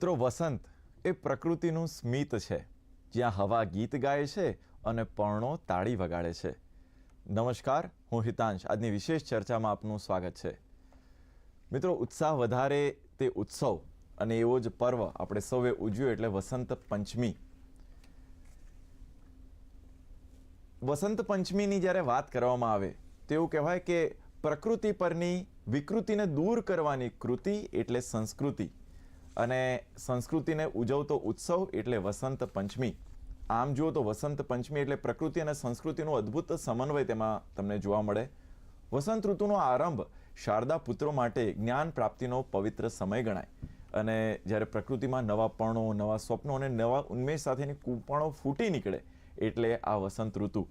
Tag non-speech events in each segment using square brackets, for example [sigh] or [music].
મિત્રો, વસંત એ પ્રકૃતિનું સ્મિત છે. જ્યાં હવા ગીત ગાય છે અને પર્ણો તાળી વગાડે છે. નમસ્કાર, હું હિતાંશ. આજની વિશેષ ચર્ચામાં આપનું સ્વાગત છે. મિત્રો, ઉત્સાહ વધારે તે ઉત્સવ અને એવો જ પર્વ આપણે સૌએ ઉજવ્યો એટલે વસંત પંચમી. વસંત પંચમીની જ્યારે વાત કરવામાં આવે, તો એવું કહેવાય કે પ્રકૃતિ પરની વિકૃતિને દૂર કરવાની કૃતિ એટલે સંસ્કૃતિ. અને સંસ્કૃતિને ઉજવતો ઉત્સવ એટલે વસંત પંચમી. આમ જુઓ તો વસંત પંચમી એટલે પ્રકૃતિ અને સંસ્કૃતિનો અદ્ભુત સમન્વય તેમાં તમને જોવા મળે. વસંત ઋતુનો આરંભ શારદા પુત્રો માટે જ્ઞાન પ્રાપ્તિનો પવિત્ર સમય ગણાય. અને જ્યારે પ્રકૃતિમાં નવા પર્ણો, નવા સ્વપ્નો અને નવા ઉન્મેષ સાથેની કૂપણો ફૂટી નીકળે એટલે આ વસંત ઋતુ.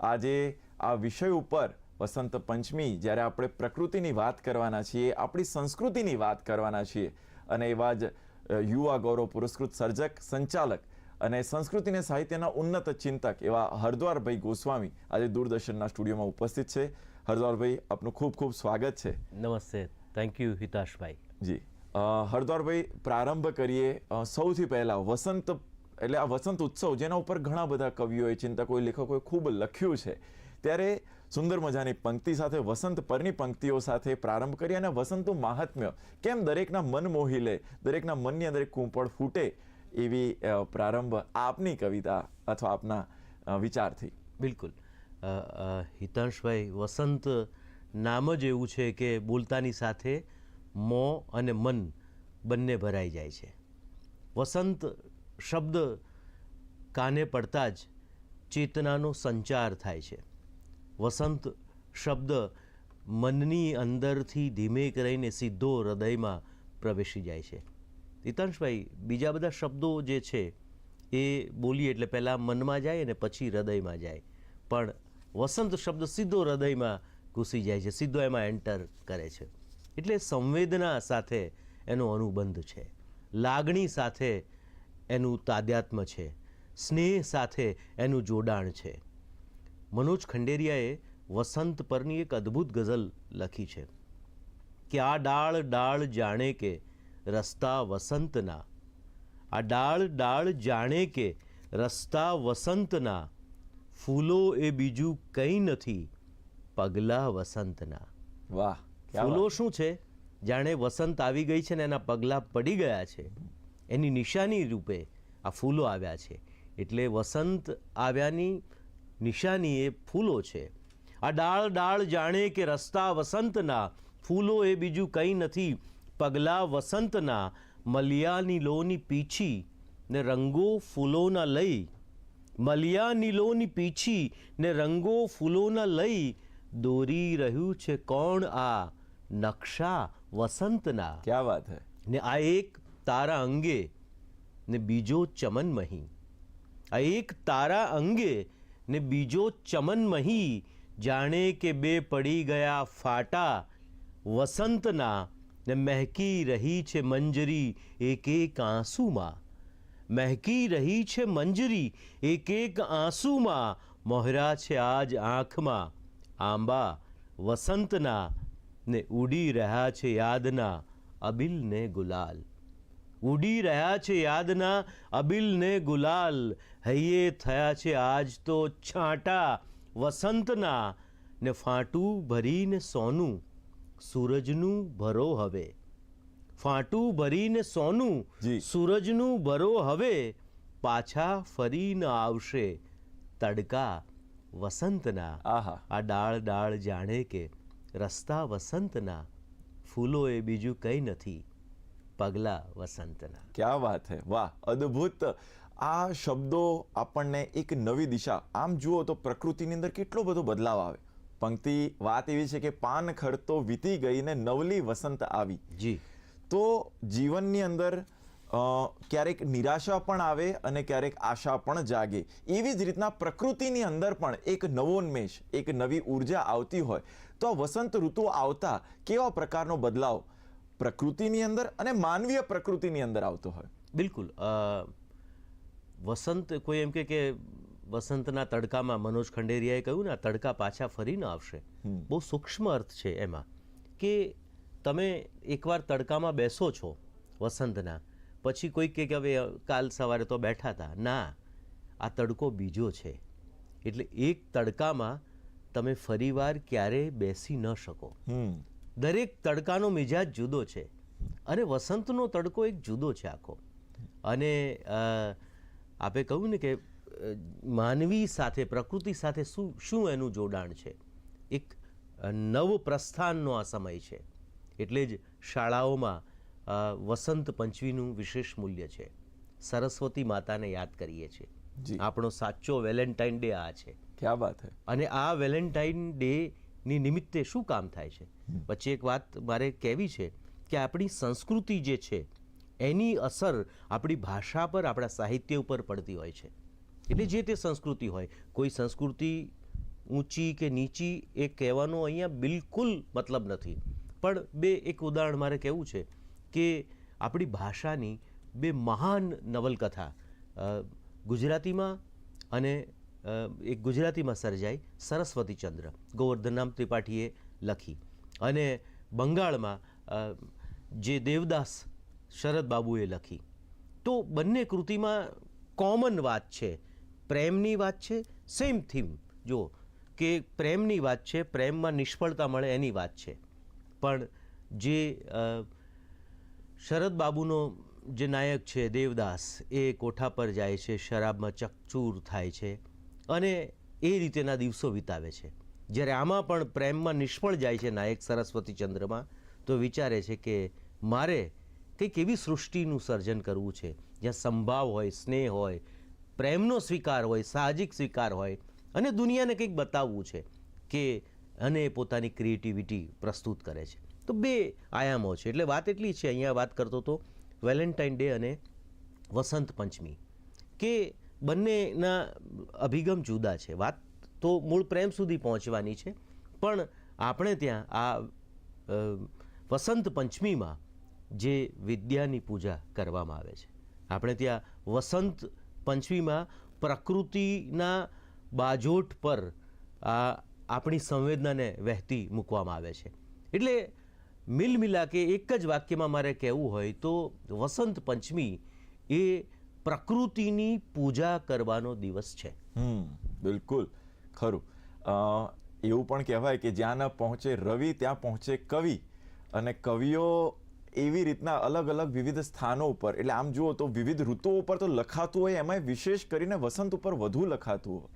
આજે આ વિષય ઉપર વસંત પંચમી જ્યારે આપણે પ્રકૃતિની વાત કરવાના છીએ, આપણી સંસ્કૃતિની વાત કરવાના છીએ અને એવા જ યુવા ગૌરવ પુરસ્કૃત સર્જક સંચાલક અને સંસ્કૃતિ અને સાહિત્યના ઉન્નત ચિંતક એવા હરદ્વારભાઈ ગોસ્વામી આજે દૂરદર્શનના સ્ટુડિયોમાં ઉપસ્થિત છે. હરદ્વારભાઈ આપનું ખૂબ ખૂબ સ્વાગત છે. નમસ્તે. Thank you હિતાશભાઈ. જી. હરદ્વારભાઈ પ્રારંભ કરીએ. સૌથી પહેલાં વસંત એટલે આ વસંત ઉત્સવ જેના ઉપર ઘણા બધા કવિઓએ ચિંતકોએ લેખકોએ ખૂબ લખ્યું છે. ત્યારે સુંદર મજાની પંક્તિ સાથે વસંત પરની પંક્તિઓ સાથે પ્રારંભ કરી અને વસંતનું મહાત્મ્ય કેમ દરેકના મન મોહી લે, દરેકના મનની અંદર કૂંપળ ફૂટે એવી પ્રારંભ આપની કવિતા અથવા આપના વિચારથી. બિલકુલ. હિતાંશભાઈ વસંત નામ જ એવું છે કે બોલતાની સાથે મોં અને મન બંને ભરાઈ જાય છે. વસંત શબ્દ કાને પડતા જ ચેતનાનો સંચાર થાય છે. વસંત શબ્દ મનની અંદરથી ધીમે કરીને સીધો હૃદયમાં પ્રવેશી જાય છે. હિતાંશભાઈ બીજા બધા શબ્દો જે છે, એ બોલીએ એટલે પહેલાં મનમાં જાય અને પછી હૃદયમાં જાય. પણ વસંત શબ્દ સીધો હૃદયમાં ઘૂસી જાય છે, સીધો એમાં એન્ટર કરે છે. એટલે સંવેદના સાથે એનો અનુબંધ છે. લાગણી સાથે એનું તાદ્યાત્મ છે. સ્નેહ સાથે એનું જોડાણ છે. મનોજ ખંડેરિયાએ વસંત પરની એક અદ્ભુત ગઝલ લખી છે. કે આ ડાળ ડાળ જાણે કે રસ્તા વસંતના. આ ડાળ ડાળ જાણે કે રસ્તા વસંતના. ફૂલો એ બીજું કંઈ નથી પગલા વસંતના. વાહ ફૂલો શું છે? જાણે વસંત આવી ગઈ છે ને એના પગલાં પડી ગયા છે. એની નિશાની રૂપે આ ફૂલો આવ્યા છે. એટલે વસંત આવ્યાની નિશાની એ ફૂલો છે. આ ડાળ ડાળ જાણે કે રસ્તા વસંતના ફૂલો એ બીજું કંઈ નથી પગલાં વસંતના મલિયા નીલોની પીછી ને રંગો ફૂલોના લઈ મલિયા નીલોની પીછી ને રંગો ફૂલોના લઈ દોરી રહ્યું છે કોણ આ નકશા વસંતના? ક્યાં વાત હે? ને આ એક તારા અંગે ને બીજો ચમનમહી. આ એક તારા અંગે ને બીજો ચમનમહી જાણે કે બે પડી ગયા ફાટા. વસંતના ને મહેકી રહી છે મંજરી એક એક આંસુમાં. મહેકી રહી છે મંજરી એક એક આંસુમાં. મોહરા છે આજ આંખમાં. આંબા વસંતના ને ઉડી રહ્યા છે યાદના અબિલ ને ગુલાલ. ઉડી રહ્યા છે યાદના અબિલને ગુલાલ. હૈયે થયા છે આજ તો છાંટા વસંતના. ને ફાંટું ભરીને સોનું. સૂરજનું ભરો હવે. ફાંટું ભરીને સોનું. સૂરજનું ભરો હવે. પાછા ફરીને આવશે તડકા વસંતના. આહા. આ ડાળ ડાળ જાણે કે રસ્તા વસંતના. ફૂલો એ બીજું કંઈ નથી. પગલા વસંતના. ક્યા વાત હે? વાહ અદ્ભુત. આ શબ્દો આપણને એક નવી દિશા. આમ જુઓ તો પ્રકૃતિની અંદર કેટલો બધો બદલાવ આવે. પંક્તિ વાત એવી છે કે પાન ખરતો વીતી ગઈ ને નવલી વસંત આવી. જી. તો જીવનની અંદર ક્યારેક નિરાશા પણ આવે અને ક્યારેક આશા પણ જાગે. એવી જ રીતના પ્રકૃતિની અંદર પણ એક નવોન્મેષ એક નવી ઊર્જા આવતી હોય. તો આ વસંત ઋતુ આવતા કેવા પ્રકારનો બદલાવ? પ્રકૃતિની અંદર અને માનવીય પ્રકૃતિની અંદર આવતો હોય. બિલકુલ. વસંત કોઈ એમ કે કે વસંતના તડકામાં મનોજ ખંડેરિયાએ કહ્યું ને આ તડકા પાછા ફરીને આવશે. બહુ સૂક્ષ્મ અર્થ છે એમાં કે તમે એકવાર તડકામાં બેસો છો વસંતના પછી કોઈ કે હવે કાલ સવારે તો બેઠા હતા ના આ તડકો બીજો છે. એટલે એક તડકામાં તમે ફરીવાર ક્યારેય બેસી ન શકો. દરેક તડકાનો મિજાજ જુદો છે અને વસંતનો તડકો એક જુદો છે આખો. અને આપે કહ્યું ને કે માનવી સાથે પ્રકૃતિ સાથે શું શું એનું જોડાણ છે? એક નવ પ્રસ્થાનનો આ સમય છે. એટલે જ શાળાઓમાં વસંત પંચમીનું વિશેષ મૂલ્ય છે. સરસ્વતી માતાને યાદ કરીએ છીએ આપણો સાચો વેલેન્ટાઇન ડે આ છે. ક્યાં વાત છે અને આ વેલેન્ટાઇન ડે ની નિમિત્તે શું કામ થાય છે? પછી એક વાત મારે કહેવી છે કે આપણી સંસ્કૃતિ જે છે એની અસર આપણી ભાષા પર આપણા સાહિત્ય ઉપર પડતી હોય છે. એટલે જે તે સંસ્કૃતિ હોય કોઈ સંસ્કૃતિ ઊંચી કે નીચી એ કહેવાનો અહીંયા બિલકુલ મતલબ નથી. પણ બે એક ઉદાહરણ મારે કહેવું છે કે આપણી ભાષાની બે મહાન નવલકથા ગુજરાતીમાં અને એક ગુજરાતીમાં સર્જાઈ સરસ્વતીચંદ્ર ગોવર્ધનરામ ત્રિપાઠીએ લખી. અને બંગાળમાં જે દેવદાસ શરદબાબુએ લખી. તો બંને કૃતિમાં કોમન વાત છે. પ્રેમની વાત છે સેમ થીમ જો કે પ્રેમની વાત છે, પ્રેમમાં નિષ્ફળતા મળે એની વાત છે. પણ જે શરદબાબુનો જે નાયક છે, દેવદાસ, એ કોઠા પર જાય છે, શરાબમાં ચકચૂર થાય છે. અને એ રીતેના દિવસો વિતાવે છે. જ્યારે આમાં પણ પ્રેમમાં નિષ્ફળ જાય છે નાયક સરસ્વતી ચંદ્રમાં, તો વિચારે છે કે મારે કંઈક એવી સૃષ્ટિનું સર્જન કરવું છે. જ્યાં સંભાવ હોય, સ્નેહ હોય, પ્રેમનો સ્વીકાર હોય, સાહજિક સ્વીકાર હોય, અને દુનિયાને કંઈક બતાવવું છે કે અને પોતાની ક્રિએટિવિટી પ્રસ્તુત કરે છે. તો બે આયામો છે. એટલે વાત એટલી છે, અહીંયા વાત કરતો તો વેલેન્ટાઇન ડે અને વસંત પંચમી, કે બંનેના અભિગમ જુદા છે. વાત તો મૂળ પ્રેમ સુધી પહોંચવાની છે. પણ આપણે ત્યાં આ વસંત પંચમીમાં જે વિદ્યાની પૂજા કરવામાં આવે છે. આપણે ત્યાં વસંત પંચમીમાં પ્રકૃતિના બાજોટ પર આ આપણી સંવેદનાને વહેતી મૂકવામાં આવે છે. એટલે મિલ મિલા કે એક જ વાક્યમાં મારે કહેવું હોય તો વસંત પંચમી એ પ્રકૃતિની પૂજા કરવાનો દિવસ છે. હમ બિલકુલ ખરું. એવું પણ કહેવાય કે જ્યાં ન પહોંચે રવિ ત્યાં પહોંચે કવિ. અને કવિઓ એવી રીતના અલગ અલગ વિવિધ સ્થાનો ઉપર એટલે આમ જુઓ તો વિવિધ ઋતુઓ ઉપર તો લખાતું હોય એમાંય વિશેષ કરીને વસંત ઉપર વધુ લખાતું હોય.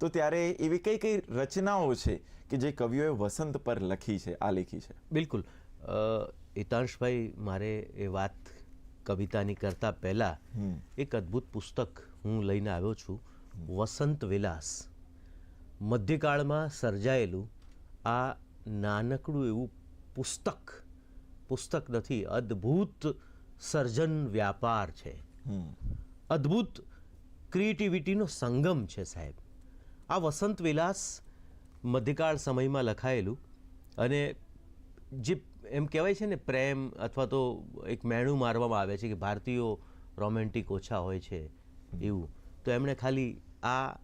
તો ત્યારે એવી કઈ કઈ રચનાઓ છે કે જે કવિઓએ વસંત પર લખી છે આ લખી છે? બિલકુલ. હિતાંશભાઈ મારે એ વાત કવિતાની કરતાં પહેલાં એક અદ્ભુત પુસ્તક હું લઈને આવ્યો છું. વસંત વિલાસ. મધ્યકાળમાં સર્જાયેલું આ નાનકડું એવું પુસ્તક પુસ્તક નથી અદ્ભુત સર્જન વ્યાપાર છે. અદ્ભુત ક્રિએટિવિટીનો સંગમ છે સાહેબ. આ વસંત વિલાસ મધ્યકાળ સમયમાં લખાયેલું અને જે એમ કહેવાય છે ને, પ્રેમ અથવા તો એક મેણું મારવામાં આવે છે કે ભારતીયો રોમેન્ટિક ઓછા હોય છે એવું. તો એમણે ખાલી આ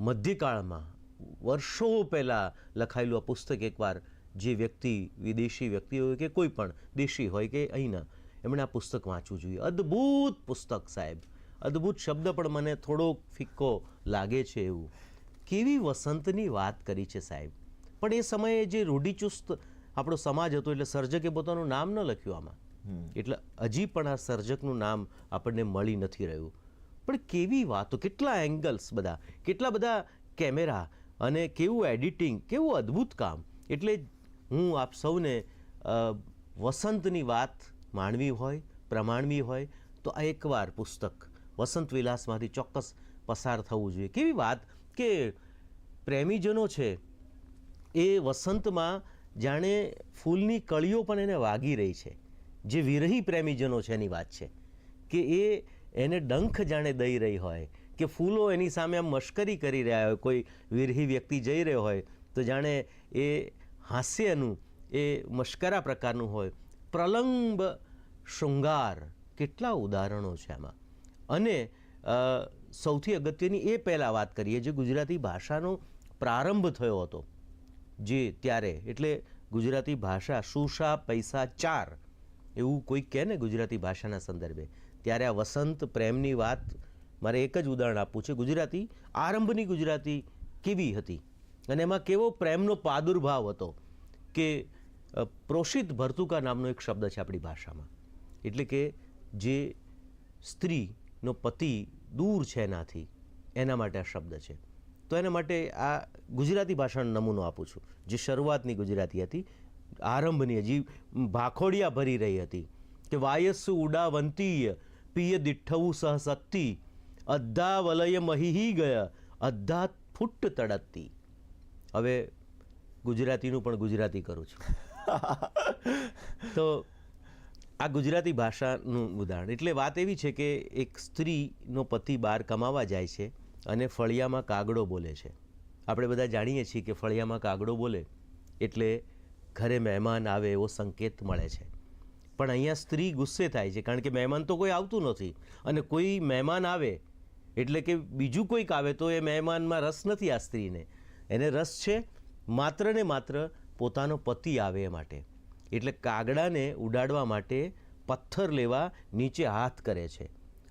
મધ્યકાળમાં, વર્ષો પહેલાં લખાયેલું આ પુસ્તક એકવાર જે વ્યક્તિ, વિદેશી વ્યક્તિ હોય કે કોઈ પણ દેશી હોય કે અહીંના, એમણે આ પુસ્તક વાંચવું જોઈએ. અદ્ભુત પુસ્તક સાહેબ. અદ્ભુત શબ્દ પણ મને થોડો ફિક્કો લાગે છે એવું. કેવી વસંતની વાત કરી છે સાહેબ. પણ એ સમયે જે રૂઢિચુસ્ત આપણો સમાજ હતો એટલે સર્જકે પોતાનું નામ ન લખ્યું આમાં. એટલે હજી પણ આ સર્જકનું નામ આપણને મળી નથી રહ્યું. પણ કેવી વાતો કેટલા એંગલ્સ બધા કેટલા બધા કેમેરા અને કેવું એડિટિંગ કેવું અદ્ભુત કામ. એટલે હું આપ સૌને વસંતની વાત માણવી હોય પ્રમાણવી હોય તો આ એકવાર પુસ્તક વસંત વિલાસમાંથી ચોક્કસ પસાર થવું જોઈએ. કેવી વાત કે પ્રેમીજનો છે એ વસંતમાં જાણે ફૂલની કળીઓ પણ એને વાગી રહી છે. જે વિરહી પ્રેમીજનો છે એની વાત છે. કે એ એને ડંખ જાણે દઈ રહી હોય, કે ફૂલો એની સામે આમ મશ્કરી કરી રહ્યા હોય, કોઈ વિરહી વ્યક્તિ જઈ રહ્યો હોય, તો જાણે એ હાસ્યનું, એ મશ્કરા પ્રકારનું હોય. પ્રલંબ શૃંગાર, કેટલા ઉદાહરણો છે આમાં. અને સૌથી અગત્યની એ પહેલાં વાત કરીએ જે ગુજરાતી ભાષાનો પ્રારંભ થયો હતો. જે ત્યારે, એટલે ગુજરાતી ભાષા સુશા પૈસા ચાર, એવું કોઈ કહે ને ગુજરાતી ભાષાના સંદર્ભે. ત્યારે આ વસંત પ્રેમની વાત, મારે એક જ ઉદાહરણ આપવું છે. ગુજરાતી, આરંભની ગુજરાતી કેવી હતી? અને એમાં કેવો પ્રેમનો પ્રાદુર્ભાવ હતો કે પ્રોષિત ભર્તુકા નામનો એક શબ્દ છે આપણી ભાષામાં. એટલે કે, જે સ્ત્રીનો પતિ દૂર છે એનાથી, એના માટે આ શબ્દ છે. તો એના માટે આ ગુજરાતી ભાષાનો નમૂનો આપું છું. જે શરૂઆતની ગુજરાતી હતી આરંભની હજી ભાખોડિયા ભરી રહી હતી કે વાયસ્સુ ઉડાવંતીય પિય દિઠ્ઠવું સહસત્તિ અદ્ધા વલય મહીહી ગયા અદ્ધા ફૂટ તડતતી. હવે ગુજરાતીનું પણ ગુજરાતી કરું છું. [laughs] તો આ ગુજરાતી ભાષાનું ઉદાહરણ. એટલે વાત એવી છે કે એક સ્ત્રીનો પતિ બહાર કમાવા જાય છે. અને ફળિયામાં કાગડો બોલે છે. આપણે બધા જાણીએ છીએ કે ફળિયામાં કાગડો બોલે એટલે ઘરે મહેમાન આવે એવો સંકેત મળે છે. પણ અહીંયા સ્ત્રી ગુસ્સે થાય છે કારણ કે મહેમાન તો કોઈ આવતું નથી અને કોઈ મહેમાન આવે એટલે કે બીજું કોઈક આવે તો એ મહેમાનમાં રસ નથી આ સ્ત્રીને. એને રસ છે માત્ર ને માત્ર પોતાનો પતિ આવે એ માટે. એટલે કાગડાને ઉડાડવા માટે પથ્થર લેવા નીચે હાથ કરે છે.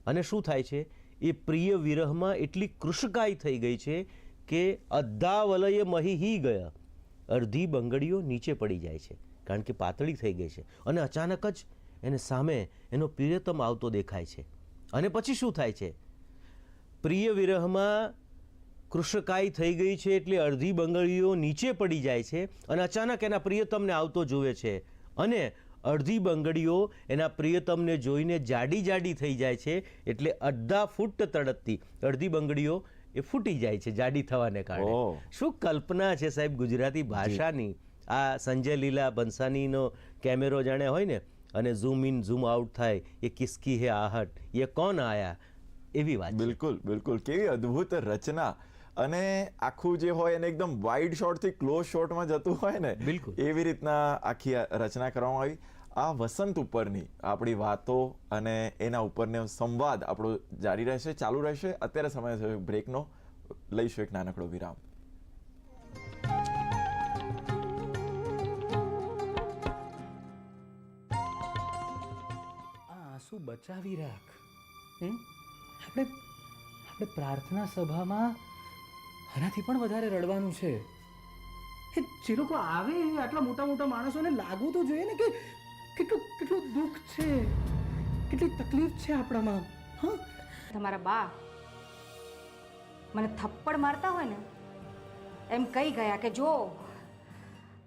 અને શું થાય છે? એ પ્રિય વિરહમાં એટલી કૃશકાય થઈ ગઈ છે કે અદ્ધા વલયે મહી ગયા. અડધી બંગડીઓ નીચે પડી જાય છે, કારણ કે પાતળી થઈ ગઈ છે. અને અચાનક જ એને સામે એનો પ્રિયતમ આવતો દેખાય છે. અને પછી શું થાય છે? પ્રિય વિરહમાં કૃશકાય થઈ ગઈ છે એટલે અડધી બંગડીઓ નીચે પડી જાય છે અને અચાનક એના પ્રિયતમને આવતો જુએ છે. અને અડધી બંગડીઓ એના પ્રિયતમને જોઈને જાડી જાડી થઈ જાય છે એટલે અડધા ફૂટ તડપતી અડધી બંગડીઓ એ ફૂટી જાય છે જાડી થવાને કારણે. શું કલ્પના છે સાહેબ ગુજરાતી ભાષાની? આ સંજય લીલા બંસાનીનો કેમેરો જાણે હોય ને અને ઝૂમ ઇન ઝૂમ આઉટ થાય એ કિસકી હે આહટ એ કોણ આયા? એવી વાત બિલકુલ બિલકુલ. કેવી અદ્ભુત રચના. અને આખું જે હોય એને એકદમ વાઇડ શોટથી ક્લોઝ શોટમાં જતું હોય ને બિલકુલ. એવી રીતના આખી રચના કરવામાં આવી. આ વસંત ઉપરની આપણી વાતો અને એના ઉપરનો સંવાદ આપણો જારી રહેશે ચાલુ રહેશે. અત્યારે સમય છે બ્રેકનો. લઈશું એક નાનકડો વિરામ. આ આંસુ બચાવી રાખ. આપણે આપણે પ્રાર્થના સભામાં આનાથી પણ વધારે રડવાનું છે. એ જે લોકો આવે આટલા મોટા મોટા માણસોને લાગવું તો જોઈએ ને કે કેટલું કેટલું દુઃખ છે? કેટલી તકલીફ છે આપણામાં? હા? તમારા બા મને થપ્પડ મારતા હોય ને એમ કહી ગયા કે જો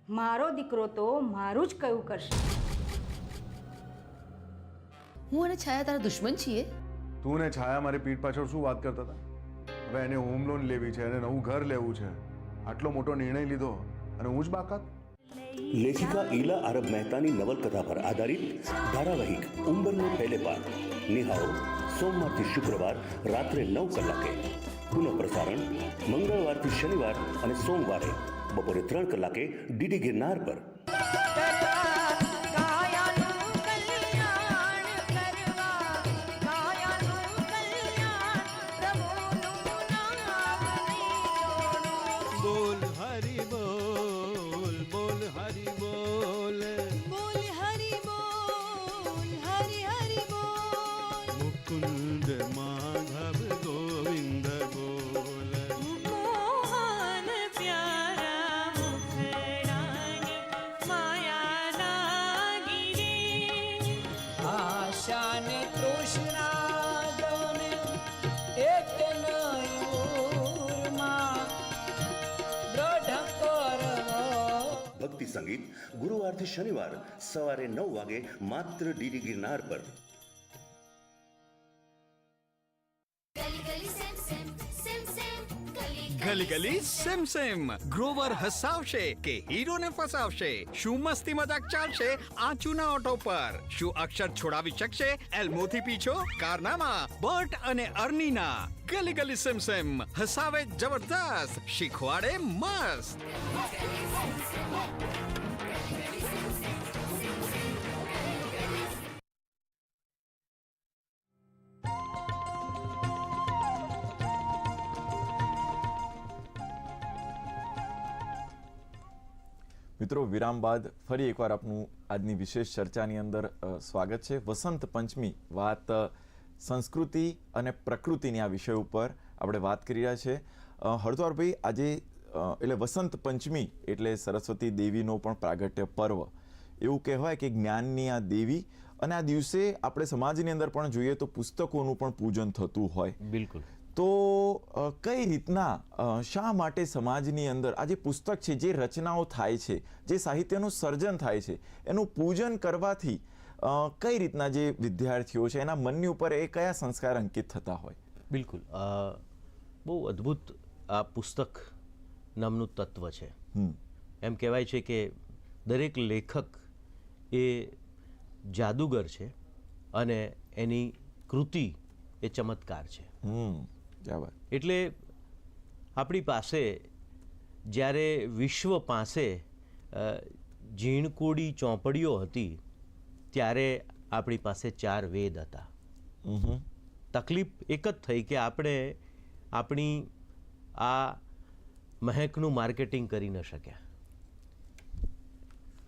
મારો દીકરો તો મારું જ કયું કરશે. હું અને છાયા તારા દુશ્મન છીએ? તું ને છાયા મારી પીઠ પાછળ શું વાત કરતા હતા? હવે એને હોમ લોન લેવી છે એને નવું ઘર લેવું છે. આટલો મોટો નિર્ણય લીધો અને હું જ બાકાત? લેખિકા ઈલા અરબ મહેતાની નવલકથા પર આધારિત ધારાવાહિક ઉંબરનો પહેલે પાઠ. નિહાળો. સોમવારથી શુક્રવાર રાત્રે નવ કલાકે. પુનઃ પ્રસારણ મંગળવારથી શનિવાર અને સોમવારે બપોરે ત્રણ કલાકે ડીડી ગિરનાર પર. ગુરુવારથી શનિવાર સવારે નવ વાગે માત્ર ડીડી ગિરનાર પર. ગલી ગલી સેમ સેમ સેમ સેમ ગલી ગલી ગલી સેમ. સેમ ગ્રોવર હસાવશે કે હીરોને ફસાવશે? શું મસ્તી મજાક ચાલશે આચુના ઓટો પર? શું અક્ષર છોડાવી શકશે એલ્મોથી પીછો કારનામા? બર્ટ અને અર્નીના? ગલી ગલી સેમ સેમ. હસાવે જબરદસ્ત. શીખવાડે મસ્ત. મિત્રો, વિરામ બાદ ફરી એકવાર આપનું આજની વિશેષ ચર્ચાની અંદર સ્વાગત છે. વસંત પંચમી વાત સંસ્કૃતિ અને પ્રકૃતિની આ વિષય ઉપર આપણે વાત કરી રહ્યા છે. હરદ્વારભાઈ, આજે એટલે વસંત પંચમી એટલે સરસ્વતી દેવીનો પણ પ્રાગટ્ય પર્વ. એવું કહેવાય કે જ્ઞાનની આ દેવી અને આ દિવસે આપણે સમાજની અંદર પણ જોઈએ તો પુસ્તકોનું પણ પૂજન થતું હોય. બિલકુલ. તો કઈ રીતના શા માટે સમાજની અંદર આ જે પુસ્તક છે જે રચનાઓ થાય છે જે સાહિત્યનું સર્જન થાય છે એનું પૂજન કરવાથી કઈ રીતના જે વિદ્યાર્થીઓ છે એના મનની ઉપર એ કયા સંસ્કાર અંકિત થતા હોય? બિલકુલ. બહુ અદ્ભુત આ પુસ્તક નામનું તત્વ છે. એમ કહેવાય છે કે દરેક લેખક એ જાદુગર છે અને એની કૃતિ એ ચમત્કાર છે. એટલે આપણી પાસે જ્યારે વિશ્વ પાસે ઝીણકોડી ચોપડીઓ હતી ત્યારે આપણી પાસે ચાર વેદ હતા. તકલીફ એક જ થઈ કે આપણે આપણી આ મહેકનું માર્કેટિંગ કરી ન શક્યા.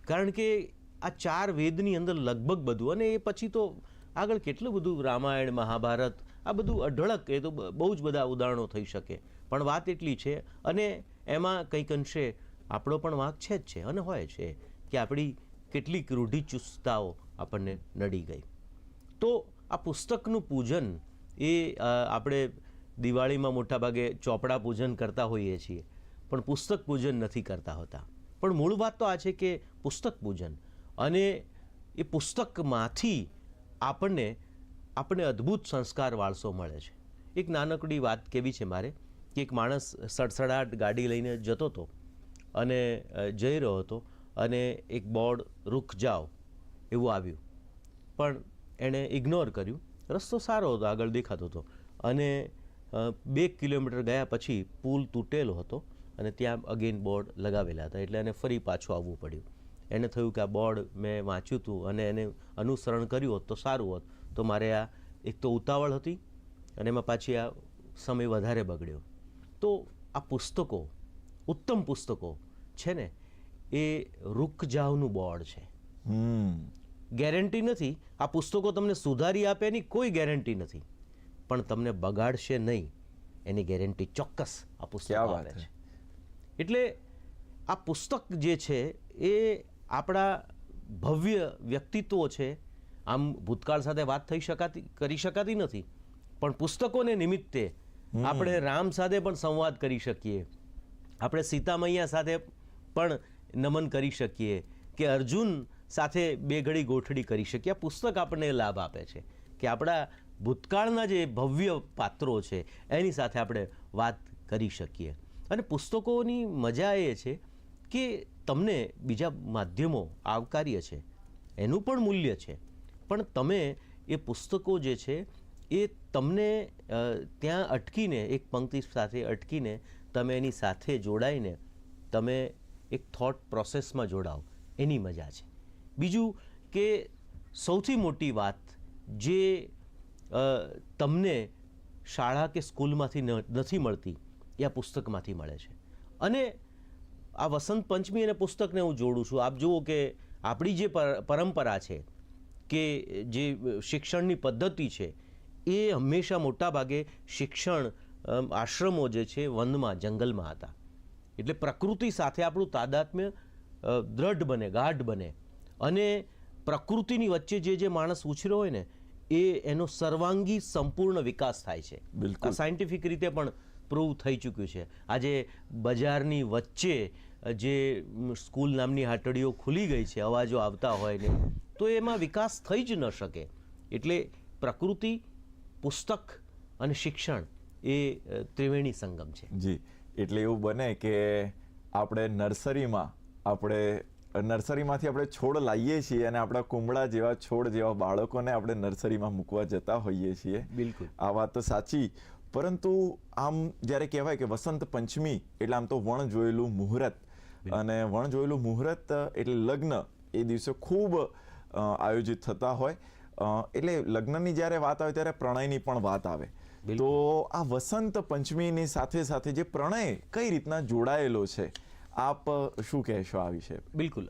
કારણ કે આ ચાર વેદની અંદર લગભગ બધું અને એ પછી તો આગળ કેટલું બધું રામાયણ, મહાભારત, આ બધું અઢળક, એ તો બહુ જ બધા ઉદાહરણો થઈ શકે. પણ વાત એટલી છે, અને એમાં કંઈક અંશે આપણો પણ વાંક છે જ છે, અને હોય છે, કે આપણી કેટલીક રૂઢિચુસ્તતાઓ આપણને નડી ગઈ. તો આ પુસ્તકનું પૂજન એ આપણે દિવાળીમાં મોટાભાગે ચોપડા પૂજન કરતા હોઈએ છીએ, પણ પુસ્તક પૂજન નથી કરતા હોતા. પણ મૂળ વાત તો આ છે કે પુસ્તક પૂજન. અને એ પુસ્તકમાંથી આપણને આપણને અદ્ભુત સંસ્કાર વારસો મળે છે. એક નાનકડી વાત કેવી છે મારે? કે એક માણસ સડસડાટ ગાડી લઈને જતો હતો અને જઈ રહ્યો હતો અને એક બોર્ડ રૂક જાઓ એવું આવ્યું. પણ એણે ઇગ્નોર કર્યું. રસ્તો સારો હતો, આગળ દેખાતો હતો. અને બે કિલોમીટર ગયા પછી પુલ તૂટેલો હતો અને ત્યાં અગેન બોર્ડ લગાવેલા હતા. એટલે એને ફરી પાછું આવવું પડ્યું. એને થયું કે આ બોર્ડ મેં વાંચ્યું હતું અને એને અનુસરણ કર્યું હોત તો સારું હોત. તો મારે આ એક તો ઉતાવળ હતી અને એમાં પાછી આ સમય વધારે બગડ્યો. તો આ પુસ્તકો ઉત્તમ પુસ્તકો છે ને એ રૂકજાવનું બોર્ડ છે. હમ. ગેરંટી નથી. આ પુસ્તકો તમને સુધારી આપે એની કોઈ ગેરંટી નથી. પણ તમને બગાડશે નહીં. એની ગેરંટી ચોક્કસ આ પુસ્તકો આપે છે. એટલે આ પુસ્તક જે છે એ આપણા ભવ્ય વ્યક્તિત્વો છે આમ ભૂતકાળ સાથે વાત થઈ શકાતી કરી શકાતી નથી. પણ પુસ્તકોને નિમિત્તે આપણે રામ સાથે પણ સંવાદ કરી શકીએ. આપણે સીતા મૈયા સાથે પણ નમન કરી શકીએ કે અર્જુન સાથે બે ઘડી ગોઠડી કરી શકીએ. આ પુસ્તક આપણને લાભ આપે છે કે આપણા ભૂતકાળના જે ભવ્ય પાત્રો છે એની સાથે આપણે વાત કરી શકીએ. અને પુસ્તકોની મજા એ છે કે તમને બીજા માધ્યમો આવકાર્ય છે, એનું પણ મૂલ્ય છે. પણ તમે એ પુસ્તકો જે છે, એ તમને ત્યાં અટકીને, એક પંક્તિ સાથે અટકીને, તમે એની સાથે જોડાઈને, તમે એક થોટ પ્રોસેસમાં જોડાઓ. એની મજા છે. બીજું કે સૌથી મોટી વાત જે તમને શાળા કે સ્કૂલમાંથી નથી મળતી, એ આ પુસ્તકમાંથી મળે છે. અને આ વસંત પંચમી અને પુસ્તકને હું જોડું છું. આપ જુઓ કે આપણી જે પરંપરા છે કે જે શિક્ષણની પદ્ધતિ છે એ હંમેશા મોટાભાગે શિક્ષણ આશ્રમો જે છે વનમાં જંગલમાં હતા. એટલે પ્રકૃતિ સાથે આપણું તાદાત્મ્ય દ્રઢ બને ગાઢ બને. અને પ્રકૃતિની વચ્ચે જે જે માણસ ઉછર્યો હોય ને એ એનો સર્વાંગી સંપૂર્ણ વિકાસ થાય છે. બિલકુલ. સાયન્ટિફિક રીતે પણ પ્રૂવ થઈ ચૂક્યું છે. આજે બજારની વચ્ચે જે સ્કૂલ નામની હાટડીઓ ખુલી ગઈ છે અવાજો આવતા હોય ને તો એમાં વિકાસ થઈ જ ન શકે. એટલે પ્રકૃતિ પુસ્તક અને શિક્ષણ એ ત્રિવેણી સંગમ છે. જી. એટલે એવું બને કે આપણે નર્સરીમાં આપણે નર્સરીમાંથી આપણે છોડ લાવીએ છીએ અને આપણા કુંબળા જેવા છોડ જેવા બાળકોને આપણે નર્સરીમાં મૂકવા જતા હોઈએ છીએ. બિલકુલ. આ વાત તો સાચી પરંતુ આમ જ્યારે કહેવાય કે વસંત પંચમી એટલે આમ તો વણ જોયેલું મુહૂર્ત અને વણ જોયેલું મુહૂર્ત એટલે લગ્ન એ દિવસે ખૂબ આયોજિત થતા હોય. એટલે લગ્નની જ્યારે વાત આવે ત્યારે પ્રણયની પણ વાત આવે. તો આ વસંત પંચમીની સાથે સાથે જે પ્રણય કઈ રીતના જોડાયેલો છે? આપ શું કહેશો આ વિશે? બિલકુલ.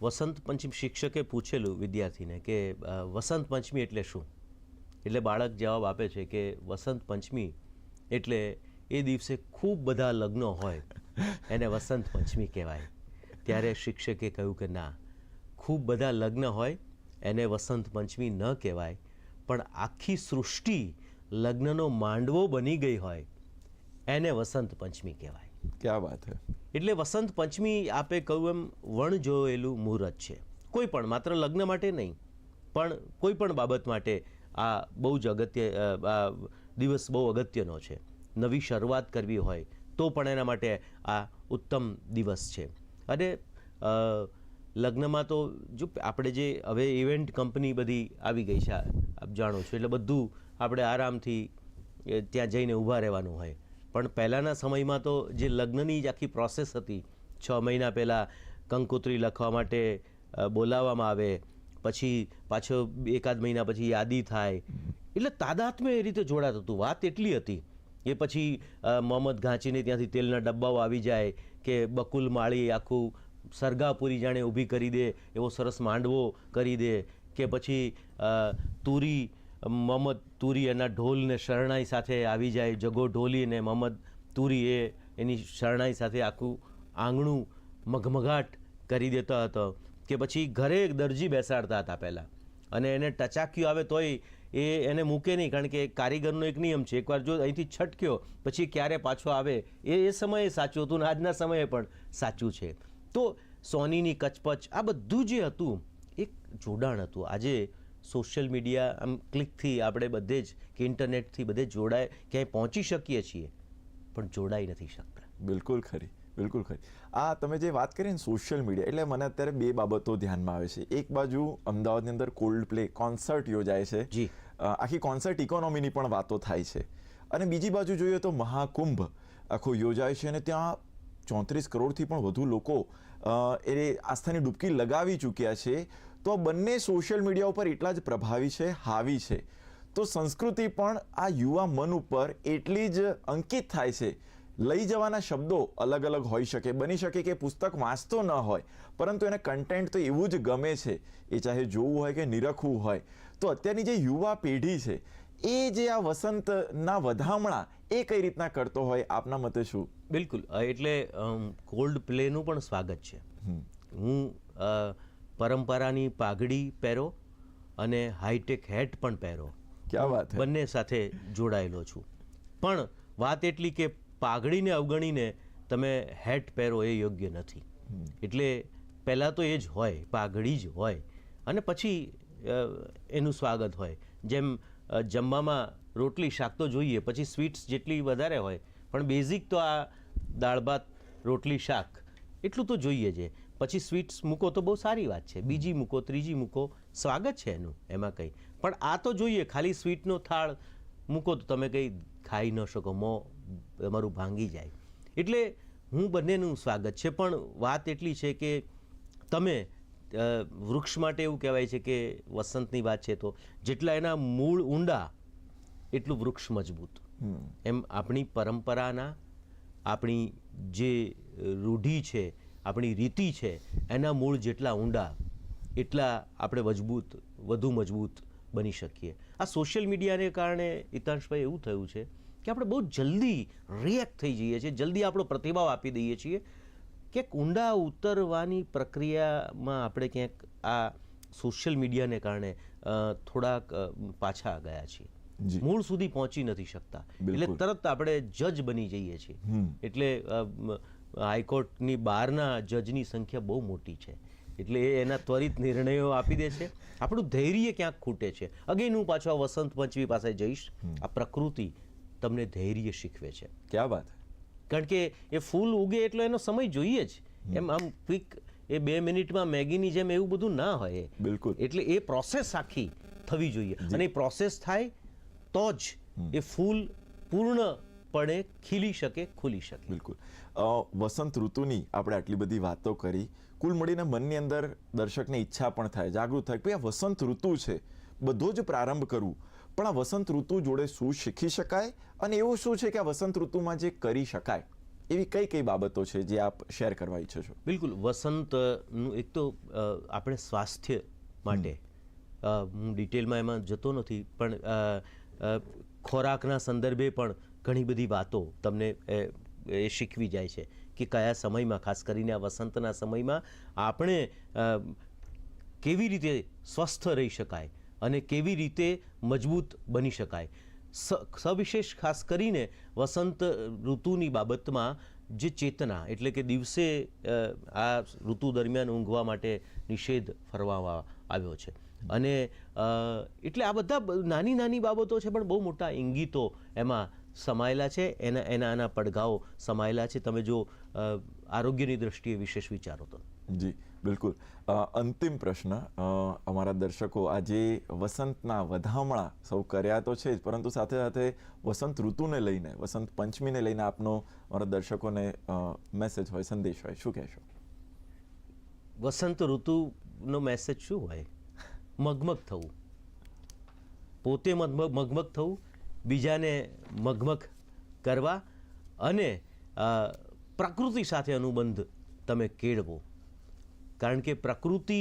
વસંત પંચમી શિક્ષકે પૂછેલું વિદ્યાર્થીને કે વસંત પંચમી એટલે શું? એટલે બાળક જવાબ આપે છે કે વસંત પંચમી એટલે એ દિવસે ખૂબ બધા લગ્ન હોય. એને વસંત પંચમી કહેવાય. ત્યારે શિક્ષકે કહ્યું કે ના ખૂબ બધા લગ્ન હોય એને વસંત પંચમી ન કહેવાય. પણ આખી સૃષ્ટિ લગ્નનો માંડવો બની ગઈ હોય એને વસંત પંચમી કહેવાય. ક્યાં વાત હે? એટલે વસંત પંચમી આપે કહ્યું એમ વણ જોયેલું મુહૂર્ત છે. કોઈ પણ માત્ર લગ્ન માટે નહીં પણ કોઈ પણ બાબત માટે આ બહુ જ અગત્ય આ દિવસ બહુ અગત્યનો છે. નવી શરૂઆત કરવી હોય તો પણ એના માટે આ ઉત્તમ દિવસ છે. અને લગ્નમાં તો જો આપણે જે હવે ઇવેન્ટ કંપની બધી આવી ગઈ છે, આપ જાણો છો, એટલે બધું આપણે આરામથી ત્યાં જઈને ઊભા રહેવાનું હોય. પણ પહેલાંના સમયમાં તો જે લગ્નની જ આખી પ્રોસેસ હતી, છ મહિના પહેલાં કંકોત્રી લખવા માટે બોલાવવામાં આવે પછી પાછો એકાદ મહિના પછી યાદી થાય. એટલે તાદાત્મ્ય એ રીતે જોડાતું હતું. વાત એટલી હતી એ પછી મોહમ્મદ ઘાંચીને ત્યાંથી તેલના ડબ્બાઓ આવી જાય કે બકુલ માળી આખું સરગાપુરી જાણે ઊભી કરી દે, એવો સરસ માંડવો કરી દે કે પછી તુરી, મોહમ્મદ તુરી એના ઢોલને શરણાઈ સાથે આવી જાય, જગો ઢોલી અને મોહમ્મદ તુરી એ એની શરણાઈ સાથે આખું આંગણું મઘમઘાટ કરી દેતો હતો. કે પછી ઘરે દરજી બેસાડતા હતા પહેલાં. અને એને ટચાક્યું આવે તોય એ એને મૂકે નહીં, કારણ કે કારીગરનો એક નિયમ છે. એકવાર જો અહીંથી છટક્યો, પછી ક્યારે પાછો આવે? એ એ સમયે સાચું હતું ને આજના સમયે પણ સાચું છે. તો સોનીની કચપચ, આ બધું જે હતું, એક જોડાણ હતું. આજે સોશિયલ મીડિયા આમ ક્લિકથી આપણે બધે જ, કે ઇન્ટરનેટથી બધે જોડાય, ક્યાંય પહોંચી શકીએ છીએ, પણ જોડાઈ નથી શકતા. બિલકુલ ખરી. બિલકુલ ખરી. આ તમે જે વાત કરી ને સોશિયલ મીડિયા એટલે મને અત્યારે બે બાબતો ધ્યાનમાં આવે છે. એક બાજુ અમદાવાદની અંદર કોલ્ડ પ્લે કોન્સર્ટ યોજાય છે. જી. આખી કોન્સર્ટ ઇકોનોમીની પણ વાતો થાય છે. અને બીજી બાજુ જોઈએ તો મહાકુંભ આખો યોજાય છે અને ત્યાં ચોત્રીસ કરોડથી પણ વધુ લોકો એ આસ્થાની ડૂબકી લગાવી ચૂક્યા છે. તો બંને સોશિયલ મીડિયા ઉપર એટલા જ પ્રભાવી છે હાવી છે. તો સંસ્કૃતિ પણ આ યુવા મન ઉપર એટલી જ અંકિત થાય છે લઈ જવાના શબ્દો અલગ અલગ હોઈ શકે. બની શકે કે પુસ્તક વાંચતો ન હોય પરંતુ એને કન્ટેન્ટ તો એવું જ ગમે છે એ ચાહે જોવું હોય કે નિરખવું હોય. તો અત્યારની જે યુવા પેઢી છે એ જે આ વસંતના વધામણા એ કઈ રીતના કરતો હોય? આપના મતે શું? બિલકુલ. એટલે કોલ્ડ પ્લેનું પણ સ્વાગત છે. હું પરંપરાની પાઘડી પહેરો અને હાઈટેક હેટ પણ પહેરો. ક્યાં વાત બંને સાથે જોડાયેલો છું. પણ વાત એટલી કે પાઘડીને અવગણીને તમે હેટ પહેરો એ યોગ્ય નથી. એટલે પહેલાં તો એ જ હોય, પાઘડી જ હોય. અને પછી એનું સ્વાગત હોય. જેમ જમવામાં રોટલી, શાક તો જોઈએ, પછી સ્વીટ્સ જેટલી વધારે હોય, પણ બેઝિક તો આ દાળ ભાત, રોટલી, શાક, એટલું તો જોઈએ છે પછી સ્વીટ્સ મૂકો તો બહુ સારી વાત છે. બીજી મૂકો, ત્રીજી મૂકો, સ્વાગત છે એનું, એમાં કંઈ. પણ આ તો જોઈએ, ખાલી સ્વીટનો થાળ મૂકો તો તમે કંઈ ખાઈ ન શકો. મોં તમારું ભાંગી જાય. એટલે હું બંનેનું સ્વાગત છે. પણ વાત એટલી છે કે તમે વૃક્ષ માટે એવું કહેવાય છે કે વસંતની વાત છે તો જેટલા એના મૂળ ઊંડા એટલું વૃક્ષ મજબૂત. એમ આપણી પરંપરાના આપણી જે રૂઢિ છે આપણી રીતિ છે એના મૂળ જેટલા ઊંડા એટલા આપણે મજબૂત વધુ મજબૂત બની શકીએ. આ સોશિયલ મીડિયાને કારણે હિતાંશભાઈ એવું થયું છે કે આપણે બહુ જલ્દી રિએક્ટ થઈ જઈએ છીએ જલ્દી આપણો પ્રતિભાવ આપી દઈએ છીએ કે ઊંડા ઉતરવાની પ્રક્રિયામાં આપણે ક્યાંક આ સોશિયલ મીડિયાને કારણે થોડાક પાછા ગયા છીએ. મૂળ સુધી પહોંચી નથી શકતા. એટલે તરત આપણે જજ બની જઈએ છીએ. એટલે હાઈકોર્ટની બહારના જજની સંખ્યા બહુ મોટી છે. એટલે એ એના ત્વરિત નિર્ણયો આપી દે છે. આપણું ધૈર્ય ક્યાંક ખૂટે છે. અગેન હું પાછો વસંત પંચમી પાસે જઈશ. આ પ્રકૃતિ તમને ધૈર્ય શીખવે છે. ક્યાં વાત કારણ કે એ ફૂલ ઉગે એટલો એનો સમય જોઈએ જ. એમ આમ ક્વિક એ બે મિનિટમાં મેગીની જેમ એવું બધું ના હોય બિલકુલ. એટલે એ પ્રોસેસ આખી થવી જોઈએ. અને એ પ્રોસેસ થાય તો જ એ ફૂલ પૂર્ણપણે ખીલી શકે ખુલી શકે. બિલકુલ. વસંત ઋતુની આપણે આટલી બધી વાતો કરી. કુલ મળીને મનની અંદર દર્શકને ઈચ્છા પણ થાય જાગૃત થાય કે આ વસંત ઋતુ છે બધો જ પ્રારંભ કરવું પણ આ વસંત ઋતુ જોડે શું શીખી શકાય? અને એવું શું છે કે આ વસંત ઋતુમાં જે કરી શકાય? એવી કઈ કઈ બાબતો છે જે આપ શેર કરવા ઈચ્છો છો? બિલકુલ. વસંતનું એક તો આપણે સ્વાસ્થ્ય માટે હું ડિટેલમાં એમાં જતો નથી, પણ ખોરાકના સંદર્ભે પણ ઘણી બધી વાતો તમને, એ શીખવી જાય છે કે કયા સમયમાં, ખાસ કરીને આ વસંતના સમયમાં આપણે કેવી રીતે સ્વસ્થ રહી શકાય? અને કેવી રીતે મજબૂત બની શકાય. સવિશેષ ખાસ કરીને વસંત ઋતુની બાબતમાં જે ચેતના એટલે કે દિવસે આ ઋતુ દરમિયાન ઊંઘવા માટે નિષેધ ફરવામાં આવ્યો છે. અને એટલે આ બધા નાની નાની બાબતો છે, પણ બહુ મોટા ઇંગિતો એમાં સમાયેલા છે. એના એના એના પડઘાઓ સમાયેલા છે. તમે જો આરોગ્યની દ્રષ્ટિએ વિશેષ વિચારો તો. જી. બિલકુલ. અંતિમ પ્રશ્ન. અમારા દર્શકો આજે વસંતના વધામણા સૌ કર્યા તો છે જ, પરંતુ સાથે સાથે વસંત ઋતુને લઈને, વસંત પંચમીને લઈને આપનો અમારા દર્શકોને મેસેજ હોય, સંદેશ હોય. શું કહેશો? વસંત ઋતુનો મેસેજ શું હોય? મગમગ થવું. પોતે મગમગ મગમગ થવું, બીજાને મગમગ કરવા અને પ્રકૃતિ સાથે અનુબંધ તમે કેળવો. કારણ કે પ્રકૃતિ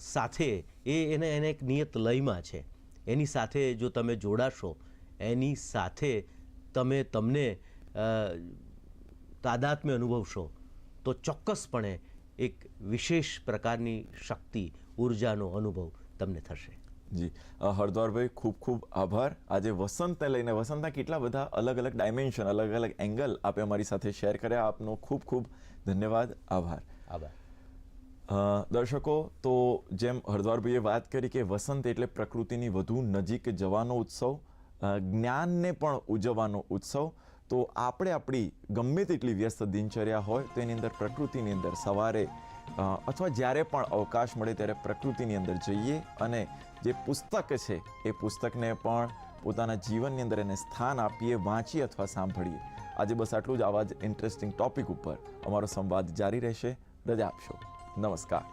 સાથે એ એને એને એક નિયત લયમાં છે. એની સાથે જો તમે જોડાશો એની સાથે તમે તમને તાદાત્મ્ય અનુભવશો તો ચોક્કસપણે એક વિશેષ પ્રકારની શક્તિ ઉર્જાનો અનુભવ તમને થશે. જી. હરદ્વારભાઈ ખૂબ ખૂબ આભાર. આજે વસંતને લઈને વસંતના કેટલા બધા અલગ અલગ ડાયમેન્શન અલગ અલગ એંગલ આપે અમારી સાથે શેર કર્યા. આપનો ખૂબ ખૂબ ધન્યવાદ. આભાર. આભાર. દર્શકો, તો જેમ હરદ્વારભાઈએ વાત કરી કે વસંત એટલે પ્રકૃતિની વધુ નજીક જવાનો ઉત્સવ જ્ઞાનને પણ ઉજવવાનો ઉત્સવ, તો આપણે આપણી ગમે તેટલી વ્યસ્ત દિનચર્યા હોય તો એની અંદર પ્રકૃતિની અંદર સવારે અથવા જ્યારે પણ અવકાશ મળે ત્યારે પ્રકૃતિની અંદર જઈએ અને જે પુસ્તક છે એ પુસ્તકને પણ પોતાના જીવનની અંદર એને સ્થાન આપીએ, વાંચીએ અથવા સાંભળીએ. આજે બસ આટલું જ. આવા જ ઇન્ટરેસ્ટિંગ ટોપિક ઉપર અમારો સંવાદ જારી રહેશે. રજા આપશો. નમસ્કાર